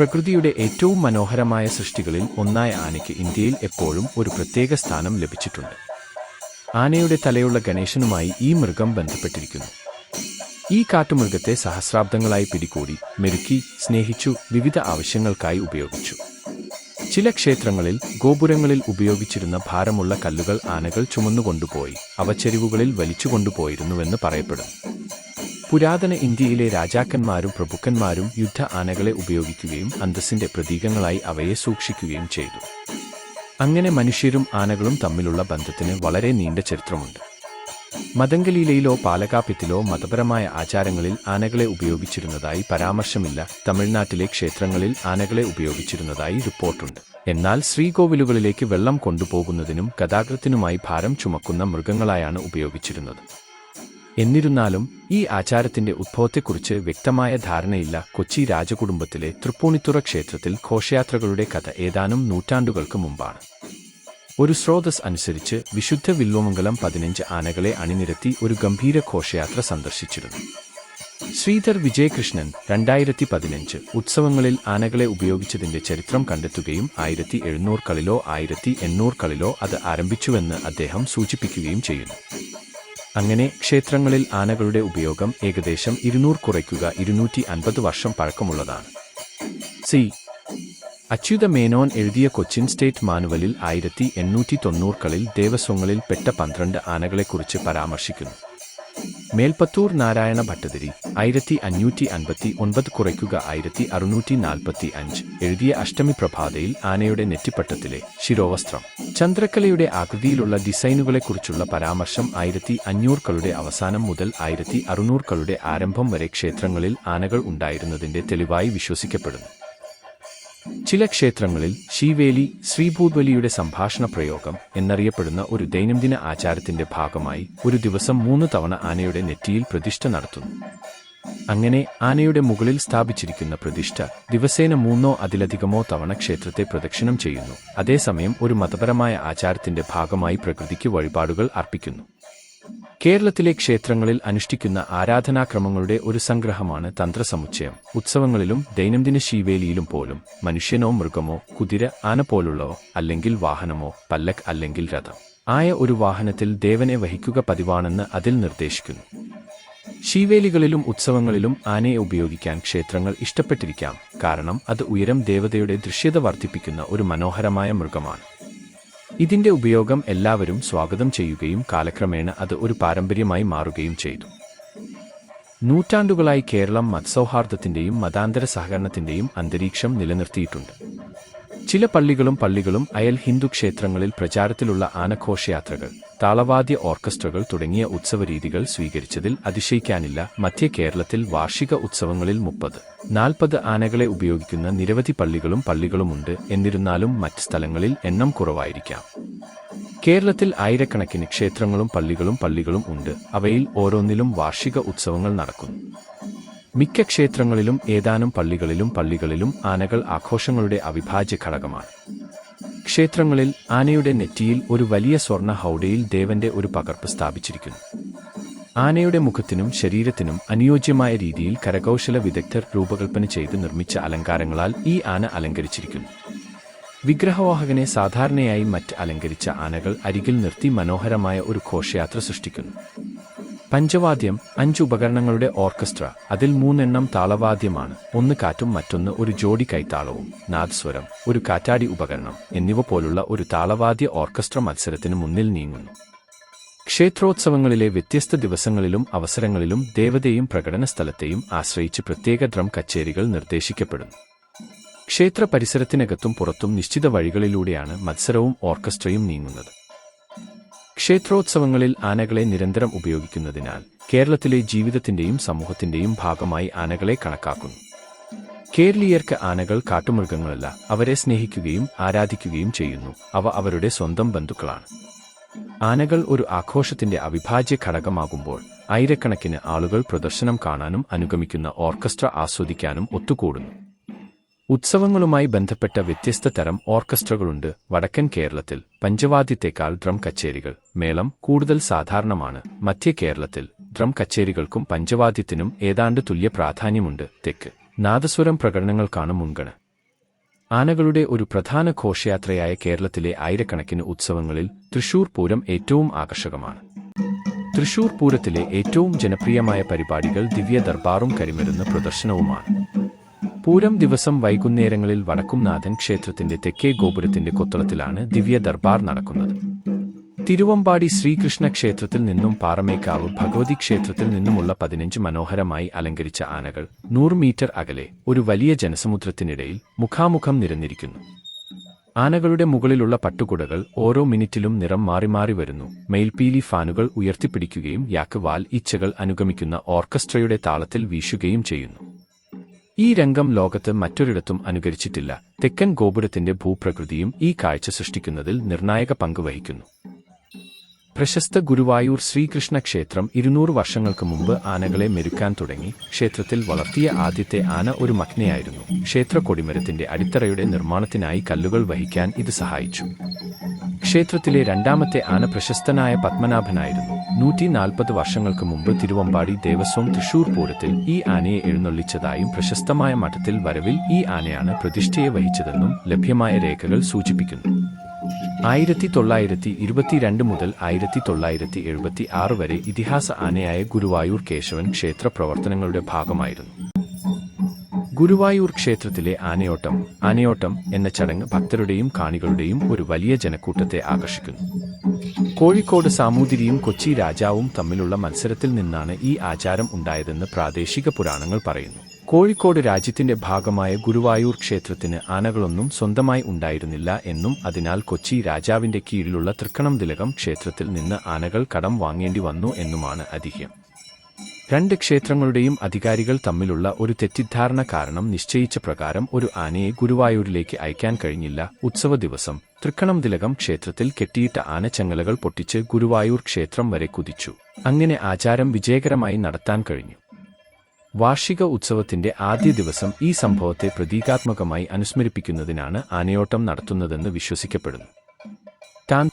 പ്രകൃതിയുടെ ഏറ്റവും മനോഹരമായ സൃഷ്ടികളിൽ ഒന്നായ ആനയ്ക്ക് ഇന്ത്യയിൽ എപ്പോഴും ഒരു പ്രത്യേക സ്ഥാനം ലഭിച്ചിട്ടുണ്ട്. ആനയുടെ തലയുള്ള ഗണേശനുമായി ഈ മൃഗം ബന്ധപ്പെട്ടിരിക്കുന്നു. ഈ കാട്ടുമൃഗത്തെ സഹസ്രാബ്ദങ്ങളായി പിടികൂടി മെരുക്കി സ്നേഹിച്ചു വിവിധ ആവശ്യങ്ങൾക്കായി ഉപയോഗിച്ചു. ചില ക്ഷേത്രങ്ങളിൽ ഗോപുരങ്ങളിൽ ഉപയോഗിച്ചിരുന്ന ഭാരമുള്ള കല്ലുകൾ ആനകൾ ചുമന്നുകൊണ്ടുപോയി അവ ചെരിവുകളിൽ വലിച്ചുകൊണ്ടുപോയിരുന്നുവെന്ന് പറയപ്പെടുന്നു. പുരാതന ഇന്ത്യയിലെ രാജാക്കന്മാരും പ്രഭുക്കന്മാരും യുദ്ധ ആനകളെ ഉപയോഗിക്കുകയും അന്തസ്സിന്റെ പ്രതീകങ്ങളായി അവയെ സൂക്ഷിക്കുകയും ചെയ്തു. അങ്ങനെ മനുഷ്യരും ആനകളും തമ്മിലുള്ള ബന്ധത്തിന് വളരെ നീണ്ട ചരിത്രമുണ്ട്. മതങ്കലീലയിലോ പാലകാപ്യത്തിലോ മതപരമായ ആചാരങ്ങളിൽ ആനകളെ ഉപയോഗിച്ചിരുന്നതായി പരാമർശമില്ല. തമിഴ്നാട്ടിലെ ക്ഷേത്രങ്ങളിൽ ആനകളെ ഉപയോഗിച്ചിരുന്നതായി റിപ്പോർട്ടുണ്ട്. എന്നാൽ ശ്രീകോവിലുകളിലേക്ക് വെള്ളം കൊണ്ടുപോകുന്നതിനും ഗതാഗതത്തിനുമായി ഭാരം ചുമക്കുന്ന മൃഗങ്ങളായാണ് ഉപയോഗിച്ചിരുന്നത്. എന്നിരുന്നാലും ഈ ആചാരത്തിന്റെ ഉദ്ഭവത്തെക്കുറിച്ച് വ്യക്തമായ ധാരണയില്ല. കൊച്ചി രാജകുടുംബത്തിലെ തൃപ്പൂണിത്തുറ ക്ഷേത്രത്തിൽ ഘോഷയാത്രകളുടെ കഥ ഏതാനും നൂറ്റാണ്ടുകൾക്ക് മുമ്പാണ്. ഒരു സ്രോതസ് അനുസരിച്ച് വിശുദ്ധ വില്വമംഗലം പതിനഞ്ച് ആനകളെ അണിനിരത്തി ഒരു ഗംഭീര ഘോഷയാത്ര സന്ദർശിച്ചിരുന്നു. ശ്രീധർ വിജയകൃഷ്ണൻ രണ്ടായിരത്തി പതിനഞ്ച് ഉത്സവങ്ങളിൽ ആനകളെ ഉപയോഗിച്ചതിന്റെ ചരിത്രം കണ്ടെത്തുകയും ആയിരത്തി എഴുന്നൂറുകളിലോ ആയിരത്തി എണ്ണൂറുകളിലോ അത് ആരംഭിച്ചുവെന്ന് അദ്ദേഹം സൂചിപ്പിക്കുകയും ചെയ്യുന്നു. അങ്ങനെ ക്ഷേത്രങ്ങളിൽ ആനകളുടെ ഉപയോഗം ഏകദേശം ഇരുന്നൂറ് കുറയ്ക്കുക ഇരുന്നൂറ്റി അൻപത് വർഷം പഴക്കമുള്ളതാണ്. സി. അച്യുത മേനോൻ എഴുതിയ കൊച്ചിൻ സ്റ്റേറ്റ് മാനുവലിൽ ആയിരത്തി എണ്ണൂറ്റി തൊണ്ണൂറുകളിൽ ദേവസ്വങ്ങളിൽ പെട്ട പന്ത്രണ്ട് ആനകളെക്കുറിച്ച് പരാമർശിക്കുന്നു. മേൽപ്പത്തൂർ നാരായണ ഭട്ടതിരി ആയിരത്തി അഞ്ഞൂറ്റി അൻപത്തി ഒൻപത് കുറയ്ക്കുക ആയിരത്തി അറുന്നൂറ്റി നാൽപ്പത്തി അഞ്ച് എഴുതിയ അഷ്ടമി പ്രഭാതയിൽ ആനയുടെ നെറ്റിപ്പട്ടത്തിലെ ശിരോവസ്ത്രം. ചന്ദ്രക്കലയുടെ ആകൃതിയിലുള്ള ഡിസൈനുകളെക്കുറിച്ചുള്ള പരാമർശം ആയിരത്തി അഞ്ഞൂറുകളുടെ അവസാനം മുതൽ ആയിരത്തി അറുന്നൂറുകളുടെ ആരംഭം വരെ ക്ഷേത്രങ്ങളിൽ ആനകൾ ഉണ്ടായിരുന്നതിന്റെ തെളിവായി വിശ്വസിക്കപ്പെടുന്നു. ചില ക്ഷേത്രങ്ങളിൽ ശീവേലി ശ്രീഭൂത്വലിയുടെ സംഭാഷണ പ്രയോഗം എന്നറിയപ്പെടുന്ന ഒരു ദൈനംദിന ആചാരത്തിന്റെ ഭാഗമായി ഒരു ദിവസം മൂന്ന് തവണ ആനയുടെ നെറ്റിയിൽ പ്രതിഷ്ഠ നടത്തുന്നു. അങ്ങനെ ആനയുടെ മുകളിൽ സ്ഥാപിച്ചിരിക്കുന്ന പ്രതിഷ്ഠ ദിവസേന മൂന്നോ അതിലധികമോ തവണ ക്ഷേത്രത്തെ പ്രദക്ഷിണം ചെയ്യുന്നു. അതേസമയം ഒരു മതപരമായ ആചാരത്തിന്റെ ഭാഗമായി പ്രകൃതിക്ക് വഴിപാടുകൾ അർപ്പിക്കുന്നു. കേരളത്തിലെ ക്ഷേത്രങ്ങളിൽ അനുഷ്ഠിക്കുന്ന ആരാധനാക്രമങ്ങളുടെ ഒരു സംഗ്രഹമാണ് തന്ത്രസമുച്ചയം. ഉത്സവങ്ങളിലും ദൈനംദിന ശീവേലിയിലും പോലും മനുഷ്യനോ മൃഗമോ കുതിര ആന പോലുള്ളവോ അല്ലെങ്കിൽ വാഹനമോ പല്ലക് അല്ലെങ്കിൽ രഥം ആയ ഒരു വാഹനത്തിൽ ദേവനെ വഹിക്കുക പതിവാണെന്ന് അതിൽ നിർദ്ദേശിക്കുന്നു. ശീവേലികളിലും ഉത്സവങ്ങളിലും ആനയെ ഉപയോഗിക്കാൻ ക്ഷേത്രങ്ങൾ ഇഷ്ടപ്പെട്ടിരിക്കാം. കാരണം അത് ഉയരം ദേവതയുടെ ദൃശ്യത വർദ്ധിപ്പിക്കുന്ന ഒരു മനോഹരമായ മൃഗമാണ്. ഇതിന്റെ ഉപയോഗം എല്ലാവരും സ്വാഗതം ചെയ്യുകയും കാലക്രമേണ അത് ഒരു പാരമ്പര്യമായി മാറുകയും ചെയ്തു. നൂറ്റാണ്ടുകളായി കേരളം മത്സൗഹാർദ്ദത്തിന്റെയും മതാന്തര സഹകരണത്തിന്റെയും അന്തരീക്ഷം നിലനിർത്തിയിട്ടുണ്ട്. ചില പള്ളികളും പള്ളികളും അയൽ ഹിന്ദു ക്ഷേത്രങ്ങളിൽ പ്രചാരത്തിലുള്ള ആനഘോഷയാത്രകൾ താളവാദ്യ ഓർക്കസ്ട്രകൾ തുടങ്ങിയ ഉത്സവരീതികൾ സ്വീകരിച്ചതിൽ അതിശയിക്കാനില്ല. മധ്യ കേരളത്തിൽ വാർഷിക ഉത്സവങ്ങളിൽ മുപ്പത് നാൽപ്പത് ആനകളെ ഉപയോഗിക്കുന്ന നിരവധി പള്ളികളും പള്ളികളുമുണ്ട്. എന്നിരുന്നാലും മറ്റ് സ്ഥലങ്ങളിൽ എണ്ണം കുറവായിരിക്കാം. കേരളത്തിൽ ആയിരക്കണക്കിന് ക്ഷേത്രങ്ങളും പള്ളികളും പള്ളികളും ഉണ്ട്. അവയിൽ ഓരോന്നിലും വാർഷിക ഉത്സവങ്ങൾ നടക്കുന്നു. മിക്ക ക്ഷേത്രങ്ങളിലും ഏതാനും പള്ളികളിലും പള്ളികളിലും ആനകൾ ആഘോഷങ്ങളുടെ അവിഭാജ്യ ഘടകമാണ്. ക്ഷേത്രങ്ങളിൽ ആനയുടെ നെറ്റിയിൽ ഒരു വലിയ സ്വർണ ഹൗഡയിൽ ദേവന്റെ ഒരു പകർപ്പ് സ്ഥാപിച്ചിരിക്കുന്നു. ആനയുടെ മുഖത്തിനും ശരീരത്തിനും അനുയോജ്യമായ രീതിയിൽ കരകൗശല വിദഗ്ധർ രൂപകൽപ്പന ചെയ്ത് നിർമ്മിച്ച അലങ്കാരങ്ങളാൽ ഈ ആന അലങ്കരിച്ചിരിക്കുന്നു. വിഗ്രഹവാഹകനെ സാധാരണയായി മറ്റ് അലങ്കരിച്ച ആനകൾ അരികിൽ നിർത്തി മനോഹരമായ ഒരു ഘോഷയാത്ര സൃഷ്ടിക്കുന്നു. പഞ്ചവാദ്യം അഞ്ച് ഉപകരണങ്ങളുടെ ഓർക്കസ്ട്ര. അതിൽ മൂന്നെണ്ണം താളവാദ്യമാണ്. ഒന്ന് കാറ്റും മറ്റൊന്ന് ഒരു ജോഡി കൈത്താളവും. നാദസ്വരം ഒരു കാറ്റാടി ഉപകരണം എന്നിവ പോലുള്ള ഒരു താളവാദ്യ ഓർക്കസ്ട്ര മത്സരത്തിന് മുന്നിൽ നീങ്ങുന്നു. ക്ഷേത്രോത്സവങ്ങളിലെ വ്യത്യസ്ത ദിവസങ്ങളിലും അവസരങ്ങളിലും ദേവതയും പ്രകടന സ്ഥലത്തെയും ആശ്രയിച്ച് പ്രത്യേക ഡ്രം കച്ചേരികൾ നിർദ്ദേശിക്കപ്പെടുന്നു. ക്ഷേത്ര പരിസരത്തിനകത്തും പുറത്തും നിശ്ചിത വഴികളിലൂടെയാണ് മത്സരവും ഓർക്കസ്ട്രയും നീങ്ങുന്നത്. ക്ഷേത്രോത്സവങ്ങളിൽ ആനകളെ നിരന്തരം ഉപയോഗിക്കുന്നതിനാൽ കേരളത്തിലെ ജീവിതത്തിന്റെയും സമൂഹത്തിന്റെയും ഭാഗമായി ആനകളെ കണക്കാക്കുന്നു. കേരളീയർക്ക് ആനകൾ കാട്ടുമൃഗങ്ങളല്ല അവരെ സ്നേഹിക്കുകയും ആരാധിക്കുകയും ചെയ്യുന്നു. അവ അവരുടെ സ്വന്തം ബന്ധുക്കളാണ്. ആനകൾ ഒരു ആഘോഷത്തിന്റെ അവിഭാജ്യ ഘടകമാകുമ്പോൾ ആയിരക്കണക്കിന് ആളുകൾ പ്രദർശനം കാണാനും അനുഗമിക്കുന്ന ഓർക്കസ്ട്ര ആസ്വദിക്കാനും ഒത്തുകൂടുന്നു. ഉത്സവങ്ങളുമായി ബന്ധപ്പെട്ട വ്യത്യസ്ത തരം ഓർക്കസ്ട്രകളുണ്ട്. വടക്കൻ കേരളത്തിൽ പഞ്ചവാദ്യത്തേക്കാൾ ഡ്രം കച്ചേരികൾ. മേളം കൂടുതൽ സാധാരണമാണ്. മധ്യ കേരളത്തിൽ ഡ്രം കച്ചേരികൾക്കും പഞ്ചവാദ്യത്തിനും ഏതാണ്ട് തുല്യ പ്രാധാന്യമുണ്ട്. തെക്ക് നാദസ്വരം പ്രകടനങ്ങൾക്കാണ് മുൻഗണ. ആനകളുടെ ഒരു പ്രധാന ഘോഷയാത്രയായ കേരളത്തിലെ ആയിരക്കണക്കിന് ഉത്സവങ്ങളിൽ തൃശൂർ പൂരം ഏറ്റവും ആകർഷകമാണ്. തൃശൂർ പൂരത്തിലെ ഏറ്റവും ജനപ്രിയമായ പരിപാടികൾ ദിവ്യ ദർബാറും കരിമരുന്ന് പ്രദർശനവുമാണ്. പൂരം ദിവസം വൈകുന്നേരങ്ങളിൽ വടക്കുംനാഥൻ ക്ഷേത്രത്തിന്റെ തെക്കേ ഗോപുരത്തിന്റെ കൊത്തളത്തിലാണ് ദിവ്യ ദർബാർ നടക്കുന്നത്. തിരുവമ്പാടി ശ്രീകൃഷ്ണ ക്ഷേത്രത്തിൽ നിന്നും പാറമേക്കാവ് ഭഗവതി ക്ഷേത്രത്തിൽ നിന്നുമുള്ള പതിനഞ്ച് മനോഹരമായി അലങ്കരിച്ച ആനകൾ നൂറ് മീറ്റർ അകലെ ഒരു വലിയ ജനസമുദ്രത്തിനിടയിൽ മുഖാമുഖം നിരന്നിരിക്കുന്നു. ആനകളുടെ മുകളിലുള്ള പട്ടുകുടകൾ ഓരോ മിനിറ്റിലും നിറം മാറി മാറി വരുന്നു. മെയിൽപീലി ഫാനുകൾ ഉയർത്തിപ്പിടിക്കുകയും യാക്ക് വാൽ ഇച്ചകൾ അനുഗമിക്കുന്ന ഓർക്കസ്ട്രയുടെ താളത്തിൽ വീശുകയും ചെയ്യുന്നു. ഈ രംഗം ലോകത്ത് മറ്റൊരിടത്തും അനുകരിച്ചിട്ടില്ല. തെക്കൻ ഗോപുരത്തിന്റെ ഭൂപ്രകൃതിയും ഈ കാഴ്ച സൃഷ്ടിക്കുന്നതിൽ നിർണായക പങ്ക് വഹിക്കുന്നു. പ്രശസ്ത ഗുരുവായൂർ ശ്രീകൃഷ്ണ ക്ഷേത്രം ഇരുന്നൂറ് വർഷങ്ങൾക്ക് മുമ്പ് ആനകളെ മെരുക്കാൻ തുടങ്ങി ക്ഷേത്രത്തിൽ വളർത്തിയ ആദ്യത്തെ ആന ഒരു മഗ്നയായിരുന്നു. ക്ഷേത്ര കൊടിമരത്തിന്റെ അടിത്തറയുടെ നിർമ്മാണത്തിനായി കല്ലുകൾ വഹിക്കാൻ ഇത് സഹായിച്ചു. ക്ഷേത്രത്തിലെ രണ്ടാമത്തെ ആന പ്രശസ്തനായ പത്മനാഭനായിരുന്നു. നൂറ്റി നാൽപ്പത് വർഷങ്ങൾക്ക് മുമ്പ് തിരുവമ്പാടി ദേവസ്വം തൃശൂർ പൂരത്തിൽ ഈ ആനയെ എഴുന്നള്ളിച്ചതായും പ്രശസ്തമായ മഠത്തിൽ വരവിൽ ഈ ആനയാണ് പ്രതിഷ്ഠയെ വഹിച്ചതെന്നും ലഭ്യമായ രേഖകൾ സൂചിപ്പിക്കുന്നു. ആയിരത്തി തൊള്ളായിരത്തി ഇരുപത്തിരണ്ട് മുതൽ ആയിരത്തി തൊള്ളായിരത്തി എഴുപത്തി ആറ് വരെ ഇതിഹാസ ആനയായ ഗുരുവായൂർ കേശവൻ ക്ഷേത്ര പ്രവർത്തനങ്ങളുടെ ഭാഗമായിരുന്നു. ഗുരുവായൂർ ക്ഷേത്രത്തിലെ ആനയോട്ടം ആനയോട്ടം എന്ന ചടങ്ങ് ഭക്തരുടെയും കാണികളുടെയും ഒരു വലിയ ജനക്കൂട്ടത്തെ ആകർഷിക്കുന്നു. കോഴിക്കോട് സാമൂതിരിയും കൊച്ചി രാജാവും തമ്മിലുള്ള മത്സരത്തിൽ നിന്നാണ് ഈ ആചാരം ഉണ്ടായതെന്ന് പ്രാദേശിക പുരാണങ്ങൾ പറയുന്നു. കോഴിക്കോട് രാജ്യത്തിന്റെ ഭാഗമായ ഗുരുവായൂർ ക്ഷേത്രത്തിന് ആനകളൊന്നും സ്വന്തമായി ഉണ്ടായിരുന്നില്ല എന്നും അതിനാൽ കൊച്ചി രാജാവിന്റെ കീഴിലുള്ള തൃക്കണം തിലകം ക്ഷേത്രത്തിൽ നിന്ന് ആനകൾ കടം വാങ്ങേണ്ടി വന്നു എന്നുമാണ് ഐതിഹ്യം രണ്ട് ക്ഷേത്രങ്ങളുടെയും അധികാരികൾ തമ്മിലുള്ള ഒരു തെറ്റിദ്ധാരണ കാരണം നിശ്ചയിച്ച പ്രകാരം ഒരു ആനയെ ഗുരുവായൂരിലേക്ക് അയക്കാൻ കഴിഞ്ഞില്ല. ഉത്സവ ദിവസം തൃക്കണം തിലകം ക്ഷേത്രത്തിൽ കെട്ടിയിട്ട ആനച്ചങ്ങലകൾ പൊട്ടിച്ച് ഗുരുവായൂർ ക്ഷേത്രം വരെ കുതിച്ചു. അങ്ങനെ ആചാരം വിജയകരമായി നടത്താൻ കഴിഞ്ഞു. വാർഷിക ഉത്സവത്തിന്റെ ആദ്യ ദിവസം ഈ സംഭവത്തെ പ്രതീകാത്മകമായി അനുസ്മരിപ്പിക്കുന്നതിനാണ് ആനയോട്ടം നടത്തുന്നതെന്ന് വിശ്വസിക്കപ്പെടുന്നു. താൻ